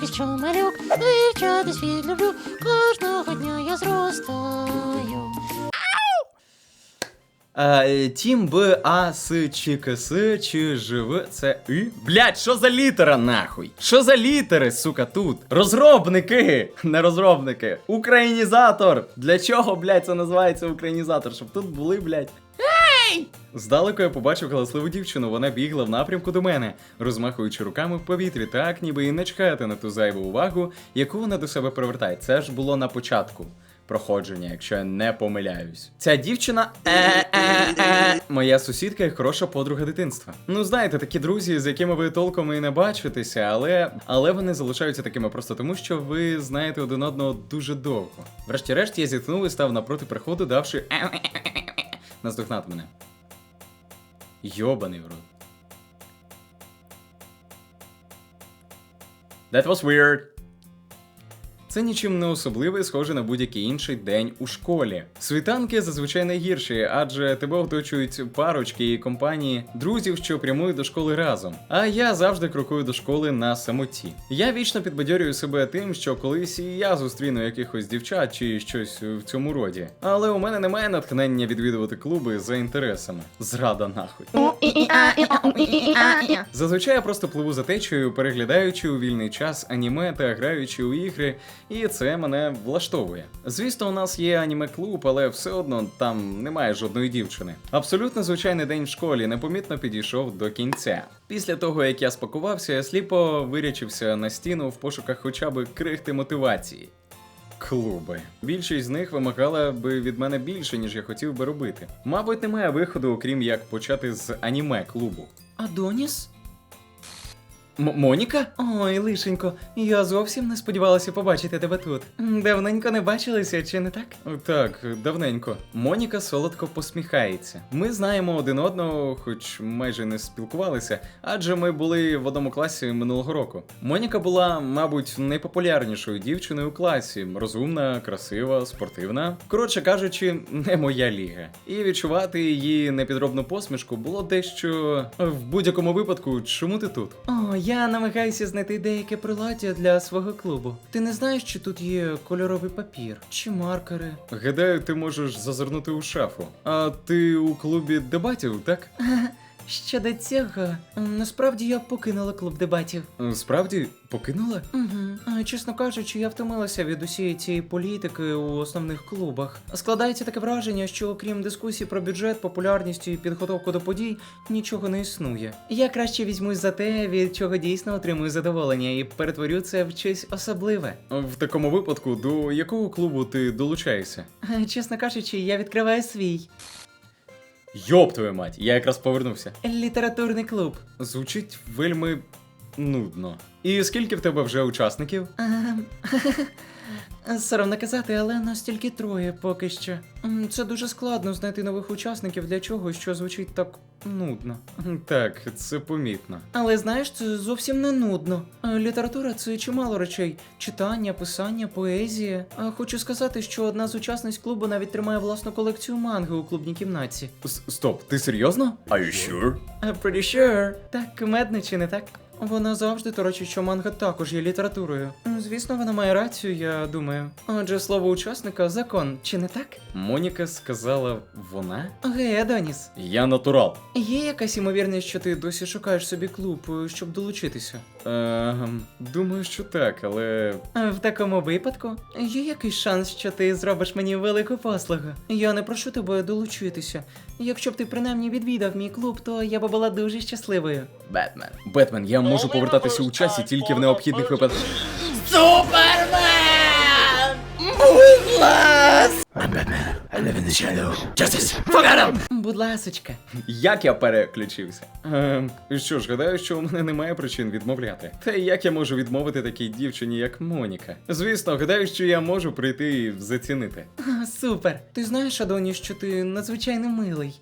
поки що малюк, вивчати світ люблю, кожного дня я зростаю. Е, Тім Б, А, С, чи К, С, чи Ж, В, Це, І. Блять, що за літера нахуй? Що за літери, сука, тут? Розробники, не розробники. Українізатор. Для чого, блять, це називається українізатор? Щоб тут були, блять. Здалеку я побачив галасливу дівчину, вона бігла в напрямку до мене, розмахуючи руками в повітрі, так ніби і не чекати на ту зайву увагу, яку вона до себе привертає. Це ж було на початку проходження, якщо я не помиляюсь. Ця дівчина моя сусідка і хороша подруга дитинства. Ну, знаєте, такі друзі, з якими ви толком і не бачитеся, але, але вони залишаються такими просто тому, що ви знаєте один одного дуже довго. Врешті-решт я зіткнув і став напроти приходу, давши наздогнати мене. Йобаний в рот. That was weird. Це нічим не особливе, схоже на будь-який інший день у школі. Світанки зазвичай найгірші, адже тебе оточують парочки і компанії друзів, що прямують до школи разом. А я завжди крокую до школи на самоті. Я вічно підбадьорюю себе тим, що колись і я зустріну якихось дівчат чи щось в цьому роді. Але у мене немає натхнення відвідувати клуби за інтересами. Зрада нахуй. Зазвичай я просто пливу за течією, переглядаючи у вільний час аніме та граючи у ігри, і це мене влаштовує. Звісно, у нас є аніме-клуб, але все одно там немає жодної дівчини. Абсолютно звичайний день в школі непомітно підійшов до кінця. Після того, як я спакувався, я сліпо вирячився на стіну в пошуках хоча б крихти мотивації. Клуби. Більшість з них вимагала би від мене більше, ніж я хотів би робити. Мабуть, немає виходу, окрім як почати з аніме клубу. Адоніс? М- Моніка? Ой, лишенько, я зовсім не сподівалася побачити тебе тут. Давненько не бачилися, чи не так? Так, давненько. Моніка солодко посміхається. Ми знаємо один одного, хоч майже не спілкувалися, адже ми були в одному класі минулого року. Моніка була, мабуть, найпопулярнішою дівчиною у класі. Розумна, красива, спортивна. Коротше кажучи, не моя ліга. І відчувати її непідробну посмішку було дещо в будь-якому випадку. Чому ти тут? О, я намагаюся знайти деяке приладдя для свого клубу. Ти не знаєш, чи тут є кольоровий папір чи маркери? Гадаю, ти можеш зазирнути у шафу. А ти у клубі дебатів, так? Щодо цього, насправді я покинула клуб дебатів. Справді покинула? Угу. Чесно кажучи, я втомилася від усієї цієї політики у основних клубах. Складається таке враження, що окрім дискусій про бюджет, популярність і підготовку до подій, нічого не існує. Я краще візьмусь за те, від чого дійсно отримую задоволення, і перетворю це в щось особливе. В такому випадку, до якого клубу ти долучаєшся? Чесно кажучи, я відкриваю свій. Йоп твою мать, я якраз повернувся. Літературний клуб. Звучить вельми нудно. І скільки в тебе вже учасників? Соромно казати, але нас тільки троє поки що. Це дуже складно знайти нових учасників для чогось, що звучить так нудно. Так, це помітно. Але знаєш, це зовсім не нудно. Е, Література це чимало речей: читання, писання, поезія. А хочу сказати, що одна з учасниць клубу навіть тримає власну колекцію манги у клубній кімнаті. Стоп, ти серйозно? Are you sure? I'm pretty sure. Так, кумедно чи не так? Вона завжди торочить, що манга також є літературою. Звісно, вона має рацію, я думаю. Адже слово учасника закон, чи не так? Моніка сказала вона? Гей, доніс. Я натурал. Є якась ймовірність, що ти досі шукаєш собі клуб, щоб долучитися? Ем, думаю, що так, але. В такому випадку є якийсь шанс, що ти зробиш мені велику послугу. Я не прошу тебе долучитися. Якщо б ти принаймні відвідав мій клуб, то я би була дуже щасливою. Бетмен. Бетмен, я можу повертатися у часі тільки в необхідних випадках. Будь ласочка. Як я переключився? Ем, що ж, гадаю, що у мене немає причин відмовляти. Та як я можу відмовити такій дівчині, як Моніка? Звісно, гадаю, що я можу прийти і зацінити. Супер. Ти знаєш, Адоні, що ти надзвичайно милий.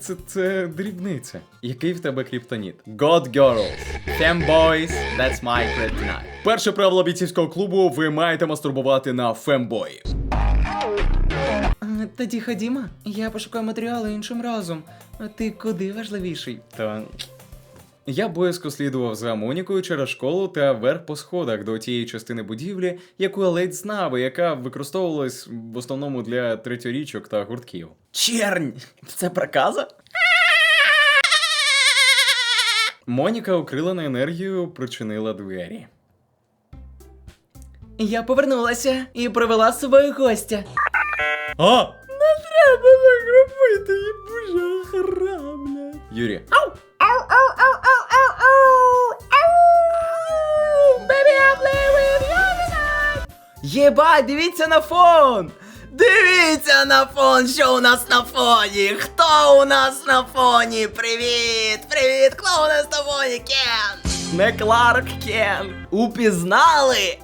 Це, це дрібниця. Який в тебе кріптоніт? God girls. Femboys, that's my kryptonite. Перше правило бійцівського клубу: ви маєте мастурбувати на фембоїв. Тоді ходімо. Я пошукаю матеріали іншим разом. А ти куди важливіший? Та Я боязко слідував за Монікою через школу та вверх по сходах до тієї частини будівлі, яку я ледь знав, і яка використовувалась в основному для третьорічок та гуртків. Чернь! Це проказа? Моніка, окрилена енергією, причинила двері. Я повернулася і привела з собою гостя. А! Не треба так робити, їбужа хара, блядь. Юрі, Baby, I play with you tonight. Єбать, дивіться на фон! Дивіться на фон, що у нас на фоні! Хто у нас на фоні? Привіт! Привіт! Хто у нас на фоні? Кен! Не Кларк Кен! Упізнали!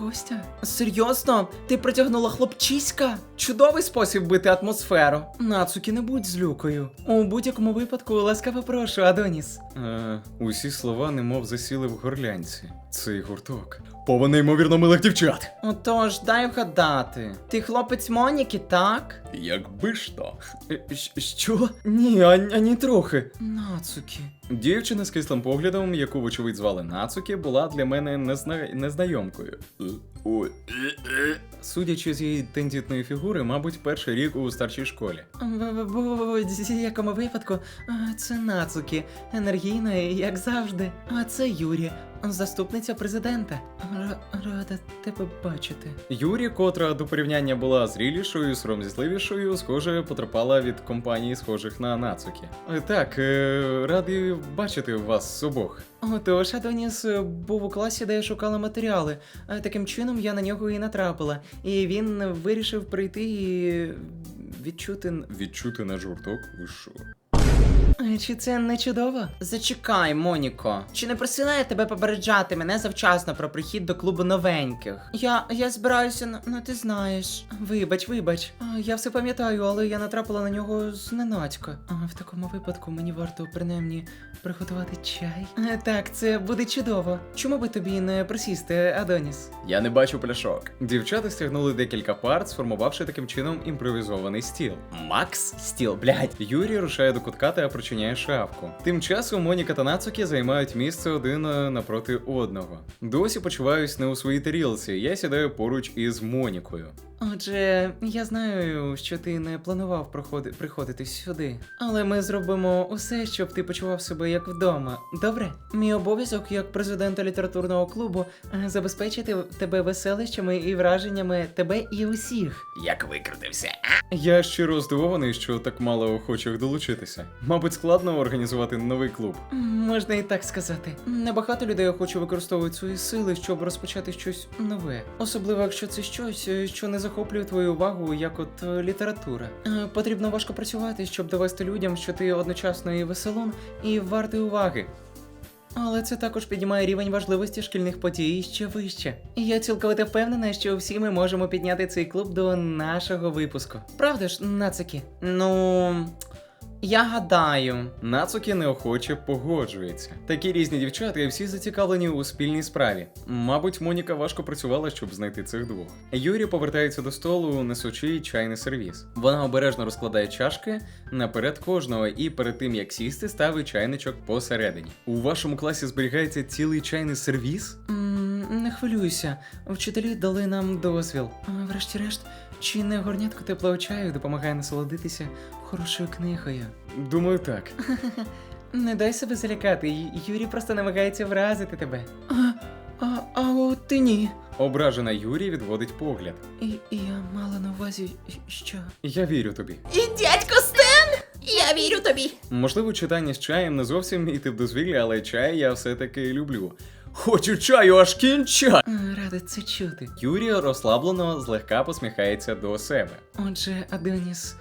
Гостя, серйозно? Ти притягнула хлопчиська? Чудовий спосіб бити атмосферу. Нацуки, не будь злюкою. У будь-якому випадку ласкаво прошу, Адоніс. е, усі слова немов засіли в горлянці. Цей гурток. Повен неймовірно милих дівчат. Отож, дай вгадати. Ти хлопець Моніки, так? Якби ж то. Е, щ- Що? Ні, ані, ані трохи. Нацуки. Дівчина з кислим поглядом, яку вочевидь звали Нацуки, була для мене незна... незнайомкою. Е, ой, е, е. Судячи з її тендітної фігури, мабуть, перший рік у старшій школі. В будь-якому випадку, а, це Нацуки, енергійна, як завжди. А це Юрі, заступниця президента. Ра- Рада тебе бачити. Юрі, котра до порівняння була зрілішою, сором'язливішою, схоже, потерпала від компанії, схожих на Нацуки. Е, Так, е, радий бачити вас обох. Отож, Адоніс е, був у класі, де я шукала матеріали. Таким чином я на нього і натрапила. І він вирішив прийти і відчути. Відчути наш гурток, ви що? Е, Чи це не чудово? Зачекай, Моніко. Чи не просила я тебе попереджати мене завчасно про прихід до клубу новеньких? Я. я збираюся на. ну ти знаєш. Вибач, вибач. Я все пам'ятаю, але я натрапила на нього зненацька. А в такому випадку мені варто принаймні приготувати чай. Е, Так, це буде чудово. Чому би тобі не присісти, Адоніс? Я не бачу пляшок. Дівчата стягнули декілька пар, сформувавши таким чином імпровізований стіл. Макс стіл, блядь. Юрій рушає до кутка та причиняє шафку. Тим часом Моніка та Нацуки займають місце один е, напроти одного. Досі почуваюсь не у своїй тарілці. Я сідаю поруч із Монікою. Отже, я знаю, що ти не планував проходи- приходити сюди, але ми зробимо усе, щоб ти почував себе як вдома. Добре? Мій обов'язок як президента літературного клубу забезпечити тебе веселищами і враженнями тебе і усіх. Як викрутився. Я щиро здивований, що так мало охочих долучитися. Мабуть, складно організувати новий клуб. Можна і так сказати. Небагато людей охоче використовують свої сили, щоб розпочати щось нове. Особливо, якщо це щось, що не захоплює твою увагу, як от е, література. Е, Потрібно важко працювати, щоб довести людям, що ти одночасно і веселун, і вартий уваги. Але це також піднімає рівень важливості шкільних подій ще вище. І я цілковито впевнена, що всі ми можемо підняти цей клуб до нашого випуску. Правда ж, нацики? Ну. Я гадаю. Нацуки неохоче погоджується. Такі різні дівчата і всі зацікавлені у спільній справі. Мабуть, Моніка важко працювала, щоб знайти цих двох. Юрій повертається до столу, несучи чайний сервіс. Вона обережно розкладає чашки наперед кожного і перед тим як сісти, ставить чайничок посередині. У вашому класі зберігається цілий чайний сервіс? Не хвилюйся, вчителі дали нам дозвіл. Врешті-решт, чи не горнятко теплого чаю допомагає насолодитися хорошою книгою? Думаю, так. Не дай себе залякати, Юрій просто намагається вразити тебе. А, а, а от ти ні. Ображена Юрій відводить погляд. І, і я мала на увазі, що. Я вірю тобі. І дядько Стен! Я вірю тобі. Можливо, читання з чаєм не зовсім мій тип дозвілля, але чай я все-таки люблю. Хочу чаю, аж кінча! А, Рада це чути. Юрія розслаблено злегка посміхається до себе. Отже, Адоніс,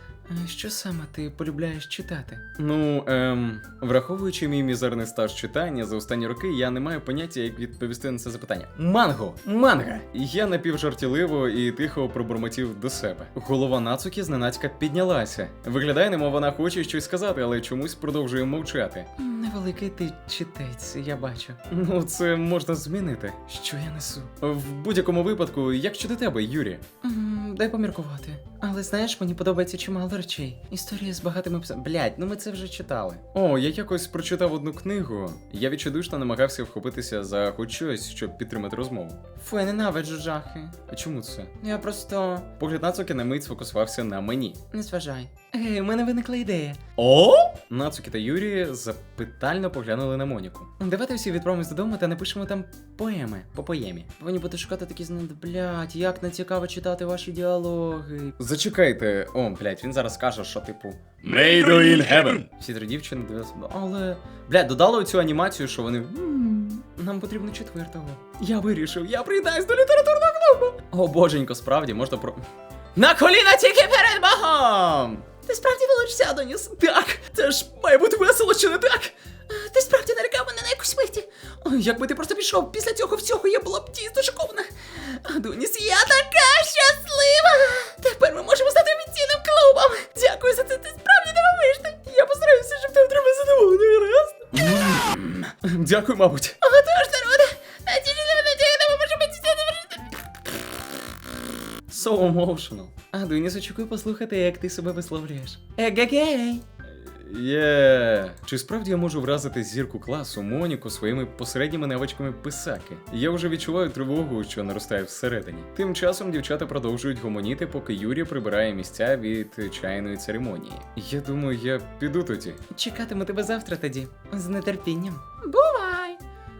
що саме ти полюбляєш читати? Ну, ем, враховуючи мій мізерний стаж читання за останні роки, я не маю поняття, як відповісти на це запитання. Манго! Манга! Я напівжартівливо і тихо пробурмотів до себе. Голова Нацуки зненацька піднялася. Виглядає, немов вона хоче щось сказати, але чомусь продовжує мовчати. Невеликий ти читець, я бачу. Ну, це можна змінити. Що я несу? В будь-якому випадку, як щодо тебе, Юрі? Дай поміркувати. Але знаєш, мені подобається чимало речей. Історія з багатими псами. Блять, ну ми це вже читали. О, я якось прочитав одну книгу. Я відчайдушно намагався вхопитися за хоч щось, щоб підтримати розмову. Фу, я ненавиджу жахи. А чому це? Я просто Погляд Нацуки на мить сфокусувався на мені. не зважай. Ей, у мене виникла ідея. О! Нацуки та Юрі запитально поглянули на Моніку. Давайте всі відправимось додому та напишемо там поеми по поємі. Повинні бути шукати такі знаки, блять, як не цікаво читати ваші діалоги. Зачекайте, о, блядь, він зараз скаже, що типу. Made in heaven. Всі три дівчини дивилися. Але. Блядь, додали цю анімацію, що вони. Нам потрібно четвертого. Я вирішив, я приєднаюсь до літературного клубу. О, боженько, справді, можна про. На коліна тільки перед Богом! Ти справді волочся, Адоніс? Так, це ж має бути весело, чи не так? Ти справді налякав мене на якусь миті. Ой, Якби ти просто пішов після цього всього, я була б дійсно шокована. Адоніс, я Я така щаслива! Тепер ми можемо стати офіційним клубом. Дякую за це, ти справді дивовижний. Я постараюся, щоб ти отримав задоволення, гаразд? Дякую, мабуть. Отож, народе, натішили мене тягнемо, може бути So emotional. Адоніс, очікую послухати, як ти себе висловлюєш. Егегей! Є. Чи справді я можу вразити зірку класу Моніку своїми посередніми навичками писаки? Я вже відчуваю тривогу, що наростає всередині. Тим часом дівчата продовжують гомоніти, поки Юрій прибирає місця від чайної церемонії. Я думаю, я піду тоді. Чекатиму тебе завтра тоді. З нетерпінням. Бувай!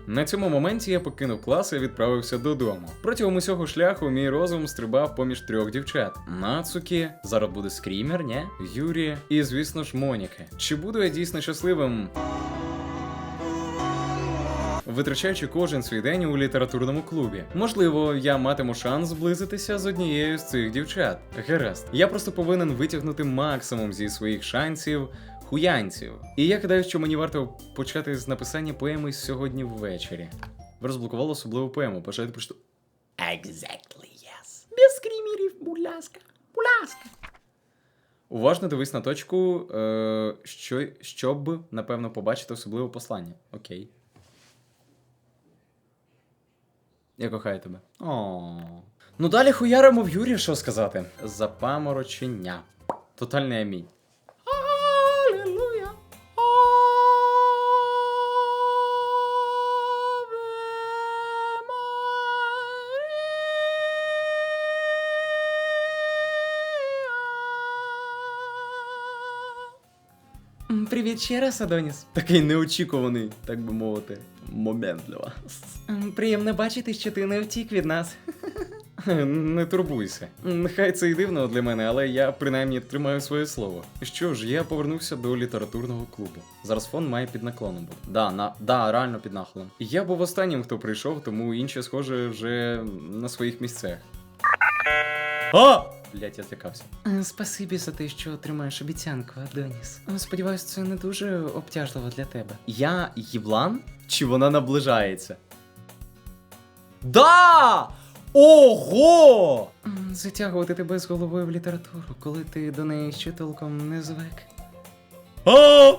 На цьому моменті я покинув клас і відправився додому. Протягом усього шляху мій розум стрибав поміж трьох дівчат: Нацукі, зараз буде скрімер, ні? Юрі і, звісно ж, Моніки. Чи буду я дійсно щасливим? Витрачаючи кожен свій день у літературному клубі. Можливо, я матиму шанс зблизитися з однією з цих дівчат. Гаразд, я просто повинен витягнути максимум зі своїх шансів хуянців. І я гадаю, що мені варто почати з написання поеми сьогодні ввечері. Ви розблокували особливу поему, бажаєте прочитати? Exactly, yes. Без скримірів, будь ласка. Будь ласка. Уважно дивись на точку, е, що, щоб, напевно, побачити особливе послання. Окей. Я кохаю тебе. О. Ну далі хуяримо в Юрі, що сказати. Запаморочення. Тотальний амінь. Привіт ще раз, Адоніс. Такий неочікуваний, так би мовити, момент для вас. Приємно бачити, що ти не втік від нас. Не турбуйся. Нехай це і дивно для мене, але я принаймні тримаю своє слово. Що ж, я повернувся до літературного клубу. Зараз фон має під наклоном бути. Да, на да, реально під нахилом. Я був останнім, хто прийшов, тому інші, схоже, вже на своїх місцях. А! Блять, я злякався. Е, Спасибі за те, що тримаєш обіцянку, Адоніс. Е, Сподіваюсь, це не дуже обтяжливо для тебе. Я їблан? Чи вона наближається? Да! Ого! Затягувати тебе з головою в літературу, коли ти до неї ще толком не звик. А!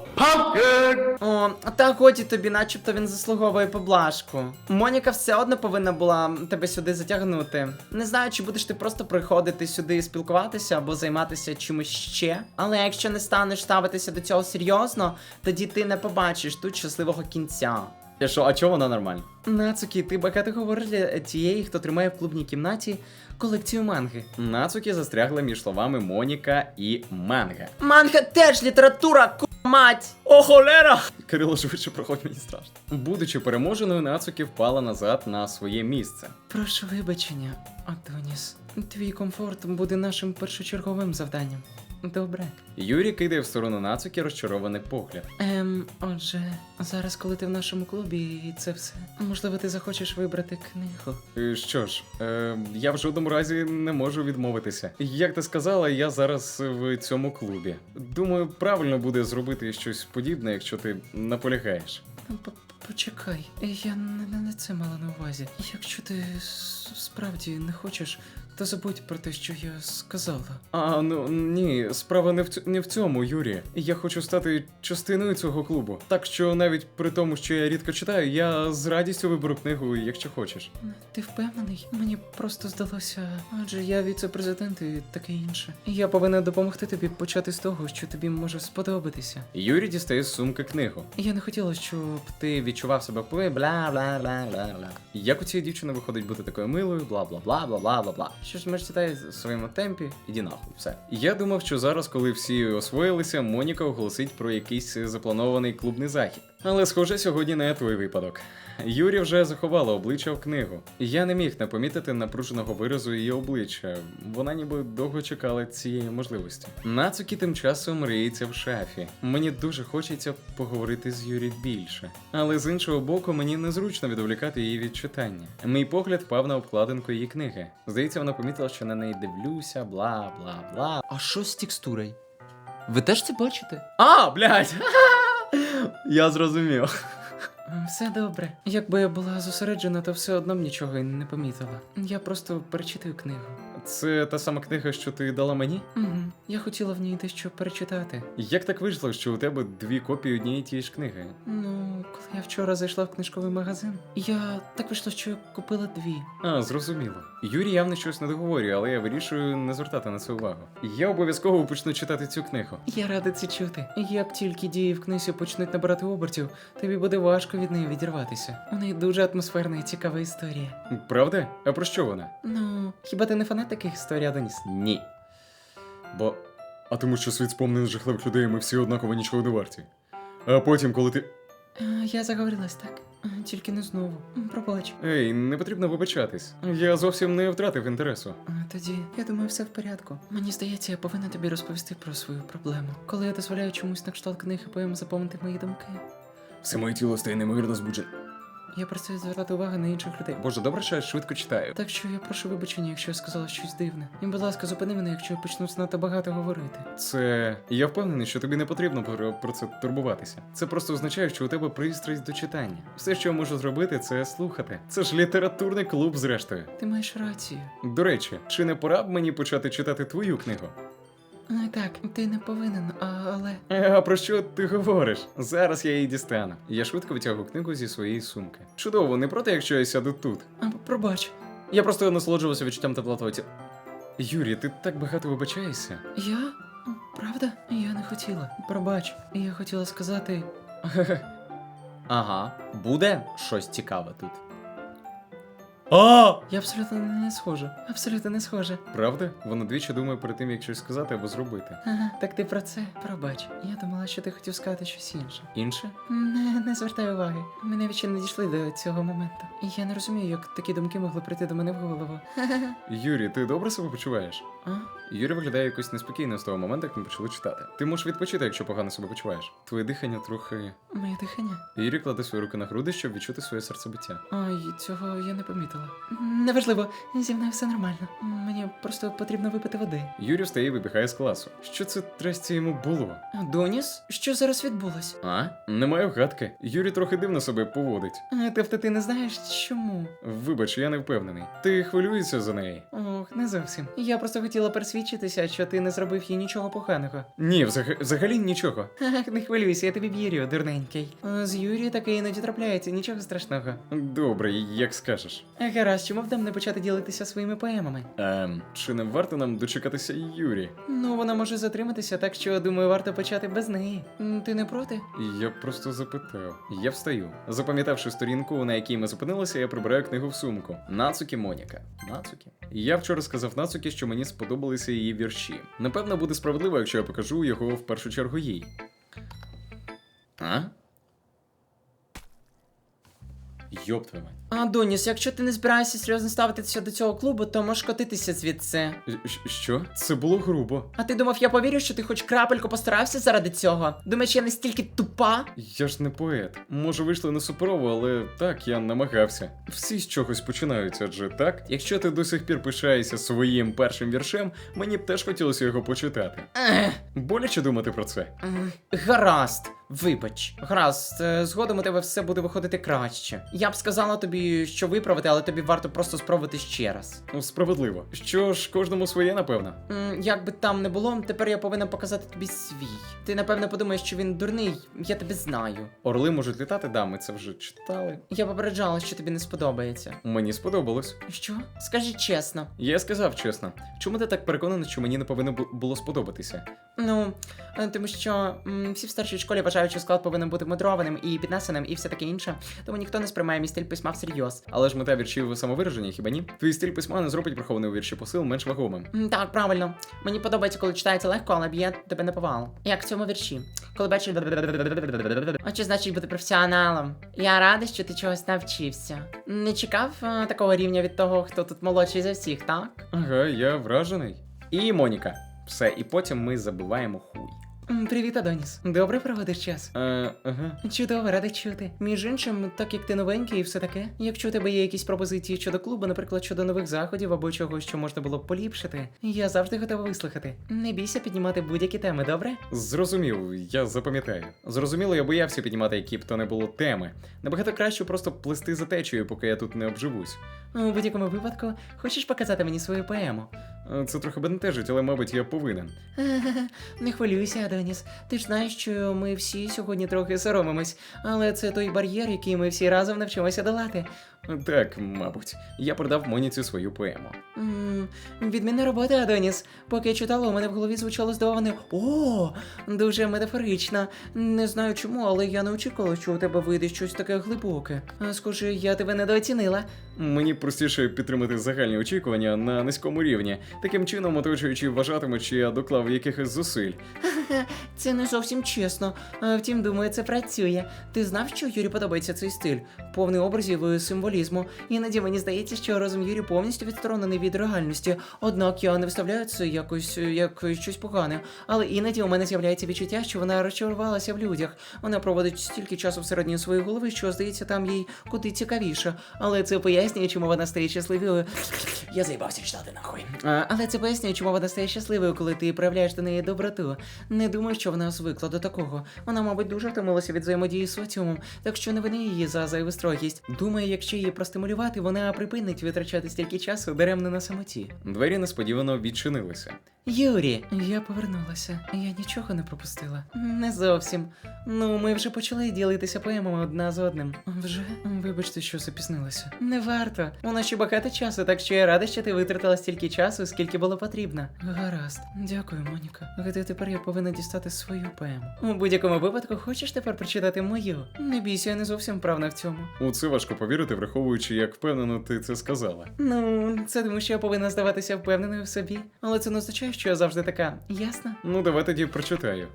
О, та годі тобі, начебто він заслуговує поблажку. Моніка все одно повинна була тебе сюди затягнути. Не знаю, чи будеш ти просто приходити сюди і спілкуватися або займатися чимось ще. Але якщо не станеш ставитися до цього серйозно, тоді ти не побачиш тут щасливого кінця. Я що, а чого вона нормальна? Нацукі, ти багато говориш для тієї, хто тримає в клубній кімнаті колекцію манги. Нацукі застрягла між словами Моніка і манга. Манга теж література, ку мать! О, холера! Кирило швидше проходь, мені страшно. Будучи переможеною, Нацукі впала назад на своє місце. Прошу вибачення, Адоніс. Твій комфорт буде нашим першочерговим завданням. Добре. Юрій кидає в сторону Нацукі розчарований погляд. Ем, отже, зараз, коли ти в нашому клубі, і це все. Можливо, ти захочеш вибрати книгу. Е, Що ж, е, я в жодному разі не можу відмовитися. Як ти сказала, я зараз в цьому клубі. Думаю, правильно буде зробити щось подібне, якщо ти наполягаєш. П- Почекай, я не, не, не це мала на увазі. Якщо ти с- справді не хочеш, Та забудь про те, що я сказала. А ну ні, справа не в ць- не в цьому, Юрі. Я хочу стати частиною цього клубу. Так що навіть при тому, що я рідко читаю, я з радістю виберу книгу, якщо хочеш. Ти впевнений? Мені просто здалося, адже я віце-президент і таке інше. Я повинна допомогти тобі почати з того, що тобі може сподобатися. Юрій дістає з сумки книгу. Я не хотіла, щоб Ти відчував себе впливи, бла бла бла бла бла. Як у цієї дівчини виходить бути такою милою, бла бла бла бла бла бла бла. Що ж можеш читати в своєму темпі, іди нахуй, все. Я думав, що зараз, коли всі освоїлися, Моніка оголосить про якийсь запланований клубний захід. Але схоже, сьогодні не твій випадок. Юрі вже заховала обличчя в книгу. Я не міг не помітити напруженого виразу її обличчя. Вона ніби довго чекала цієї можливості. Нацукі тим часом риється в шафі. Мені дуже хочеться поговорити з Юрі більше. Але з іншого боку, мені незручно відволікати її від читання. Мій погляд впав на обкладинку її книги. Здається, вона помітила, що на неї дивлюся, бла бла бла. А що з текстурою? Ви теж це бачите? А, блядь! Я зрозумів. Все добре. Якби я була зосереджена, то все одно б нічого і не помітила. Я просто перечитую книгу. Це та сама книга, що ти дала мені? Угу. Я хотіла в ній дещо перечитати. Як так вийшло, що у тебе дві копії однієї тієї ж книги? Ну, коли я вчора зайшла в книжковий магазин, я так вийшло, що я купила дві. А, зрозуміло. Юрій явно щось не договорює, але я вирішую не звертати на це увагу. Я обов'язково почну читати цю книгу. Я рада це чути. Як тільки дії в книзі почнуть набирати обертів, тобі буде важко від неї відірватися. У неї дуже атмосферна і цікава історія. Правда? А про що вона? Ну, хіба ти не фанат таких історій, Адоніс? Ні. Бо. А тому, що світ сповнений жахливих людей, ми всі однаково нічого не варті. А потім, коли ти. Е, Я заговорилась так. Е, Тільки не знову. Пробач. Ей, не потрібно вибачатись. Я зовсім не втратив інтересу. А, Тоді, я думаю, все в порядку. Мені здається, я повинна тобі розповісти про свою проблему. Коли я дозволяю чомусь на кшталт книг і поем заповнити мої думки, Все моє тіло стає неймовірно збуджене. Я працюю звертати увагу на інших людей. Боже, добре, що я швидко читаю. Так що я прошу вибачення, якщо я сказала щось дивне. І, будь ласка, зупини мене, якщо я почну занадто багато говорити. Це. Я впевнений, що тобі не потрібно про, про це турбуватися. Це просто означає, що у тебе пристрасть до читання. Все, що я можу зробити, це слухати. Це ж літературний клуб, зрештою. Ти маєш рацію. До речі, чи не пора б мені почати читати твою книгу? Ну так, ти не повинен, але. А про що ти говориш? Зараз я її дістану. Я швидко витягую книгу зі своєї сумки. Чудово, не проти, якщо я сяду тут. А, пробач, Я просто насолоджувався відчуттям теплотного тіла. Юрій, ти так багато вибачаєшся. я? Правда? Я не хотіла. Пробач, я хотіла сказати. Ага, буде щось цікаве тут. А! Я абсолютно не схожа. Абсолютно не схожа. Правда? Вона двічі думає перед тим, як щось сказати або зробити. Ага, так ти про це? Пробач. Я думала, що ти хотів сказати щось інше. Інше? Не, не звертай уваги. Ми навіть ще не дійшли до цього моменту. І я не розумію, як такі думки могли прийти до мене в голову. Юрій, ти добре себе почуваєш? А? Юрій виглядає якось неспокійно з того моменту, як ми почали читати. Ти можеш відпочити, якщо погано себе почуваєш. Твоє дихання трохи. Моє дихання? Юрій кладе свої руки на груди, щоб відчути своє серцебиття. Ой, цього я не помітила. Неважливо, зі мною все нормально. Мені просто потрібно випити води. Юрій встає і вибігає з класу. Що це трясці йому було? Доніс, що зараз відбулось? А? Не маю гадки. Юрій трохи дивно себе поводить. Тобто ти не знаєш чому? Вибач, я не впевнений. Ти хвилюєшся за неї? Ох, не зовсім. Я просто хотіла пересвідчитися, що ти не зробив їй нічого поганого. Ні, взаг... взагалі нічого. Ах, не хвилюйся, я тобі вірю, дурненький. З Юрією таке іноді трапляється, нічого страшного. Добре, як скажеш. Гаразд, чому б нам не почати ділитися своїми поемами? Ем, чи не варто нам дочекатися Юрі? Ну, вона може затриматися, так що думаю, варто почати без неї. М, Ти не проти? Я просто запитав. Я встаю. Запам'ятавши сторінку, на якій ми зупинилися, я прибираю книгу в сумку. Нацукі Моніка. Нацукі. Я вчора сказав Нацукі, що мені сподобалися її вірші. Напевно, буде справедливо, якщо я покажу його в першу чергу їй. А? Йоп твою мать. А, Доніс, якщо ти не збираєшся серйозно ставитися до цього клубу, то можеш котитися звідси. Що? Це було грубо. А ти думав, я повірю, що ти хоч крапельку постарався заради цього? Думаєш, я настільки тупа? Я ж не поет. Може, вийшло не суперово, але так, я намагався. Всі з чогось починаються, адже так? Якщо ти до сих пір пишаєшся своїм першим віршем, мені б теж хотілося його почитати. Ех, Боляче думати про це. ех, гаразд. Вибач, гаразд, е, згодом у тебе все буде виходити краще. Я б сказала тобі, що виправити, але тобі варто просто спробувати ще раз. Ну, справедливо. Що ж, кожному своє, напевно. М, Як би там не було, тепер я повинна показати тобі свій. Ти напевно подумаєш, що він дурний, я тебе знаю. Орли можуть літати, да, ми це вже читали. Я попереджала, що тобі не сподобається. Мені сподобалось. Що? Скажи чесно. Я сказав чесно. Чому ти так переконаний, що мені не повинно бу- було сподобатися? Ну, е, тому що м, всі в старшій школі вважають, що склад повинен бути мудрованим і піднесеним, і все таке інше. Тому ніхто не сприймає мій стиль письма всерйоз. Але ж мета віршів самовираження, хіба ні? Твій стиль письма не зробить прихований у вірші посил менш вагомим. М, Так, правильно. Мені подобається, коли читається легко, але б'є тебе на повал. Як в цьому вірші. Коли бачиш. Що значить бути професіоналом? Я радий, що ти чогось навчився. Не чекав е, такого рівня від того, хто тут молодший за всіх, так? Ага, я вражений. І Моніка. Все, і потім ми забуваємо хуй. Привіт, Адоніс. Добре проводиш час. Е, ага. Чудово, радий чути. Між іншим, так як ти новенький і все таке. Якщо у тебе є якісь пропозиції щодо клубу, наприклад, щодо нових заходів або чогось, що можна було б поліпшити, я завжди готова вислухати. Не бійся піднімати будь-які теми, добре? Зрозумів, я запам'ятаю. Зрозуміло, я боявся піднімати які б то не було теми. Набагато краще просто плести за течією, поки я тут не обживусь. У будь-якому випадку, хочеш показати мені свою поему? Е, Це трохи бентежить, але, мабуть, я повинен. Не хвилюйся, Адоніс. Ти ж знаєш, що ми всі сьогодні трохи соромимось, але це той бар'єр, який ми всі разом навчимося долати. Е, Так, мабуть, я продав Моніці свою поему. М, Відмінна робота, Адоніс. Поки я читала, у мене в голові звучало здивоване О, дуже метафорично. Не знаю чому, але я не очікувала, що у тебе вийде щось таке глибоке. Схоже, я тебе недооцінила. Мені простіше підтримати загальні очікування на низькому рівні. Таким чином, оточуючи вважатимуть, що я доклав якихось зусиль. Це не зовсім чесно. Втім, думаю, це працює. Ти знав, що Юрі подобається цей стиль, повний образів і символізму. Іноді мені здається, що розум Юрі повністю відсторонений від реальності. Однак я не вставляю це якось як щось погане. Але іноді у мене з'являється відчуття, що вона розчарувалася в людях. Вона проводить стільки часу всередині своєї голови, що здається, там їй куди цікавіше. Але це пояснює, чому вона стає щасливою. Я заїбався читати нахуй. Але це пояснює, чому вона стає щасливою, коли ти проявляєш до неї доброту. Не думаю, що вона звикла до такого. Вона, мабуть, дуже втомилася від взаємодії з соціумом, так що не вини її за зайву строгість. Думаю, якщо її простимулювати, вона припинить витрачати стільки часу даремно на самоті. Двері несподівано відчинилися. Юрі, я повернулася. Я нічого не пропустила. Не зовсім. Ну, ми вже почали ділитися поемами одна з одним. Вже? Вибачте, що запізнилася. Не варто. У нас ще багато часу, так що я рада, що ти витратила стільки часу, скільки було потрібно. Гаразд. Дякую, Моніка. Гадаю, тепер я повинна дістати свою поему. У будь-якому випадку, хочеш тепер прочитати мою? Не бійся, я не зовсім вправна в цьому. У це важко повірити, враховуючи, як впевнено ти це сказала. Ну, це тому, що я повинна здаватися впевненою в собі. Але це не означає, що я завжди така. Ясно? Ну, давай тоді прочитаю.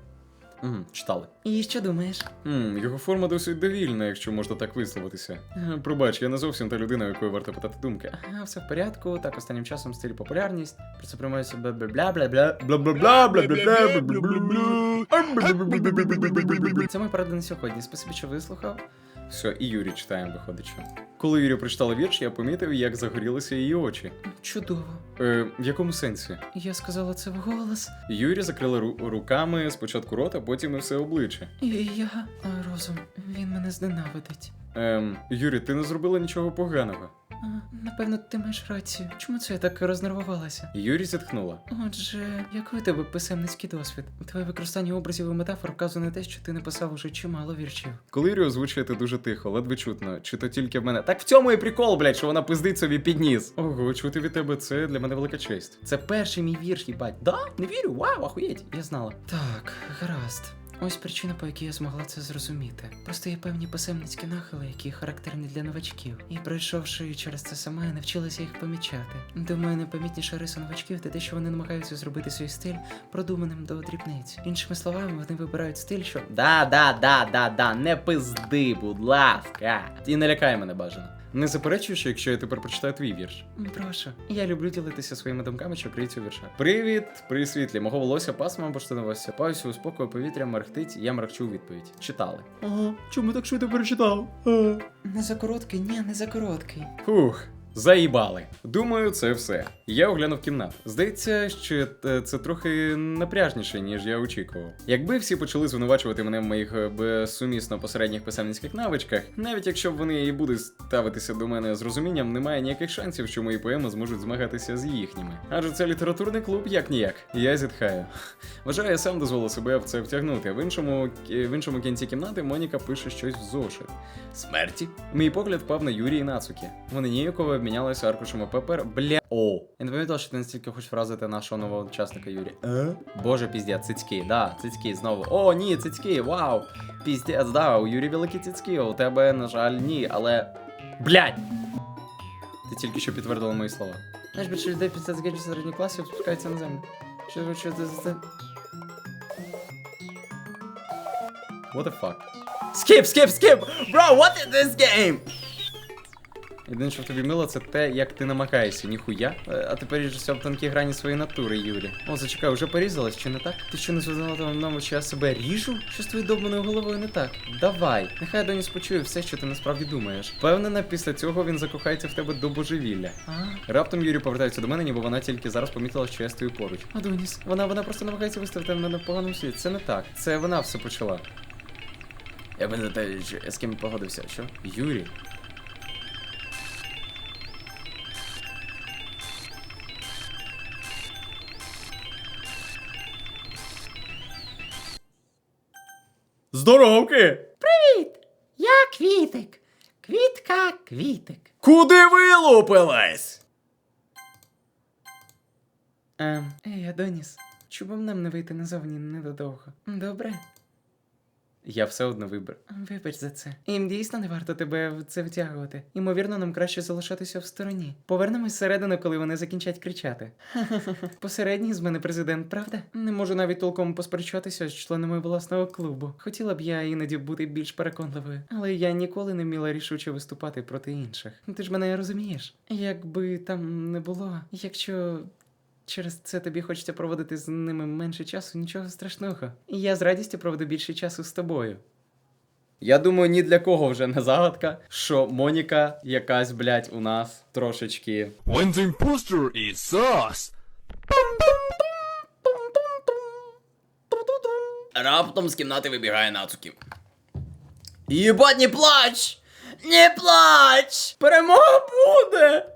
Угу, читали. І що думаєш? М, його форма досить довільна, якщо можна так висловитися. Е, Пробач, я не зовсім та людина, якою варто питати думки. Ага, все в порядку. Так, останнім часом стиль популярність. Про це приймаються бла бла бла бла бла бла бла бла бла Це моя порада на сьогодні. Спасибі, що вислухав. Все, і Юрі читаємо, виходить. що. Коли Юрі прочитала вірш, я помітив, як загорілися її очі. Чудово. Е, в якому сенсі? Я сказала це вголос. Юрі закрила ру- руками спочатку рота, потім і все обличчя. І я. А, розум, він мене зненавидить. Ем, Юрі, ти не зробила нічого поганого. А, напевно, ти маєш рацію. Чому це я так рознервувалася? Юрі зітхнула. Отже, який у тебе писемницький досвід? Твоє використання образів і метафор вказує на те, що ти написав уже чимало віршів. Коли Юрі озвучує це дуже тихо, ледве чутно, чи то тільки в мене. Так в цьому і прикол, блядь, що вона пиздить собі під ніс. Ого, чути від тебе це для мене велика честь. Це перший мій вірш, їбать. Да? Не вірю, вау, ахуєть. Я знала. Так, гаразд. Ось причина, по якій я змогла це зрозуміти. Просто є певні писемницькі нахили, які характерні для новачків. І пройшовши через це сама, я навчилася їх помічати. Думаю, найпомітніша риса новачків це те, що вони намагаються зробити свій стиль продуманим до дрібниць. Іншими словами, вони вибирають стиль, що Да, да, да, да, да, не пизди, будь ласка. І не лякай мене бажано. Не заперечуєш, якщо я тепер прочитаю твій вірш. прошу. Я люблю ділитися своїми думками, що криють у вірша. Привіт, при світлі. Мого волосся пасма поштанувався, паюся у спокою, повітря мерехтить, я мерехчу у відповідь. Читали. Ага, чому так швидко перечитав? Не за короткий, ні, не за короткий. Фух, Заїбали. Думаю, це все. Я оглянув кімнату. Здається, що е, це трохи напряжніше, ніж я очікував. Якби всі почали звинувачувати мене в моїх е, безсумісно посередніх писемницьких навичках, навіть якщо б вони і будуть ставитися до мене з розумінням, немає ніяких шансів, що мої поеми зможуть змагатися з їхніми. Адже це літературний клуб, як ніяк. Я зітхаю. Вважаю, я сам дозволив себе в це втягнути. В іншому, в іншому кінці кімнати Моніка пише щось в зошит. Смерті? Мій погляд впав на Юрі і Нацуки. Вони ніяково обмінялися аркушами папер. Бля. О. Я не пам'ятав, що ти настільки хочеш вразити нашого нового учасника Юрі. Е? Боже, піздець, цицьки, да, цицьки знову. О, ні, цицьки, вау. Піздець, да, у Юрі великі цицьки, у тебе, на жаль, ні, але. Блядь! Ти тільки що підтвердила мої слова. Знаєш, більше людей час геджу середніх класів спускаються на землю. Що, що це за це? What the fuck? Skip, skip, skip! Bro, what is this game? Єдине, що в тобі мило, це те, як ти намагаєшся, ніхуя. Е, А тепер ріжешся в тонкі грані своєї натури, Юрі. О, зачекай, вже порізалась, чи не так? Ти що не зрозуміла нам, що я себе ріжу? Що з твоєю довбаною головою не так? Давай, нехай Доніс почує все, що ти насправді думаєш. Впевнена, після цього він закохається в тебе до божевілля. А, Раптом Юрі повертається до мене, ніби вона тільки зараз помітила, що я стою поруч. Адоніс. Вона вона просто намагається виставити мене в поганому світ. Це не так. Це вона все почала. Я я з ким погодився. Що? Юрі. Здоровки! Привіт! Я квітик. Квітка, квітик. Куди вилупилась? Ем, ей, Адоніс. Чубом нам не вийти назовні недодовго? Добре. Я все одно вибір. Вибач за це. Їм дійсно не варто тебе в це втягувати. Ймовірно, нам краще залишатися в стороні. Повернемось всередину, коли вони закінчать кричати. Посередній з мене президент, правда? Не можу навіть толком посперечатися з членами власного клубу. Хотіла б я іноді бути більш переконливою, але я ніколи не вміла рішуче виступати проти інших. Ти ж мене розумієш? Якби там не було, якщо Через це тобі хочеться проводити з ними менше часу, нічого страшного. І я з радістю проведу більше часу з тобою. Я думаю, ні для кого вже не загадка, що Моніка якась, блядь, у нас трошечки. When's imposter is sauce. Раптом з кімнати вибігає Нацуки. Єбать, не плач! Не плач! Перемога буде!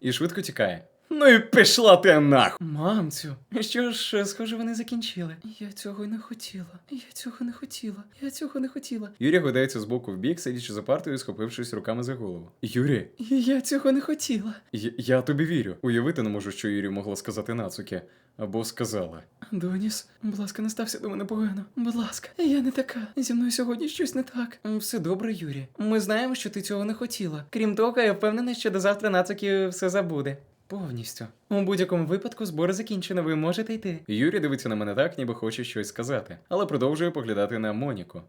І швидко тікає. Ну і пішла ти нахуй. Мамцю, що ж, схоже, вони закінчили. Я цього не хотіла. Я цього не хотіла. Я цього не хотіла. Юрій гойдається з боку в бік, сидячи за партою, схопившись руками за голову. Юрі, Я цього не хотіла. я, я тобі вірю. Уявити не можу, що Юрі могла сказати Нацуки. Або сказала. Доніс, будь ласка, не стався до мене погано. Будь ласка, я не така. Зі мною сьогодні щось не так. Все добре, Юрі. Ми знаємо, що ти цього не хотіла. Крім того, я впевнена, що до завтра Нацуки все забуде. Повністю. У будь-якому випадку збори закінчено, ви можете йти. Юрій дивиться на мене так, ніби хоче щось сказати, але продовжує поглядати на Моніку.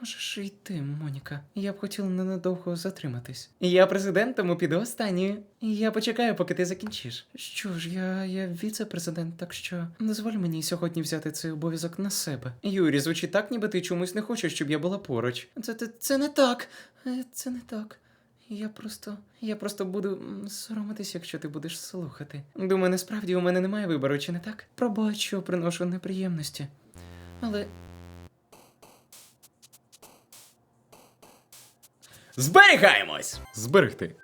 Можеш йти, Моніка. Я б хотіла ненадовго затриматись. Я президент, тому піду останньою. Я почекаю, поки ти закінчиш. Що ж, я, я віце-президент, так що дозволь мені сьогодні взяти цей обов'язок на себе. Юрій, звучить так, ніби ти чомусь не хочеш, щоб я була поруч. Це, це, це не так. Е, Це не так. Я просто. Я просто буду соромитись, якщо ти будеш слухати. Думаю, насправді у мене немає вибору, чи не так? Пробач, що приношу неприємності. Але Зберігаємось! Зберегти.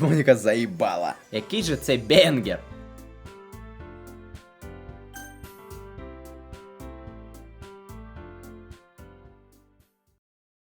Моніка заїбала. Який же це бенгер?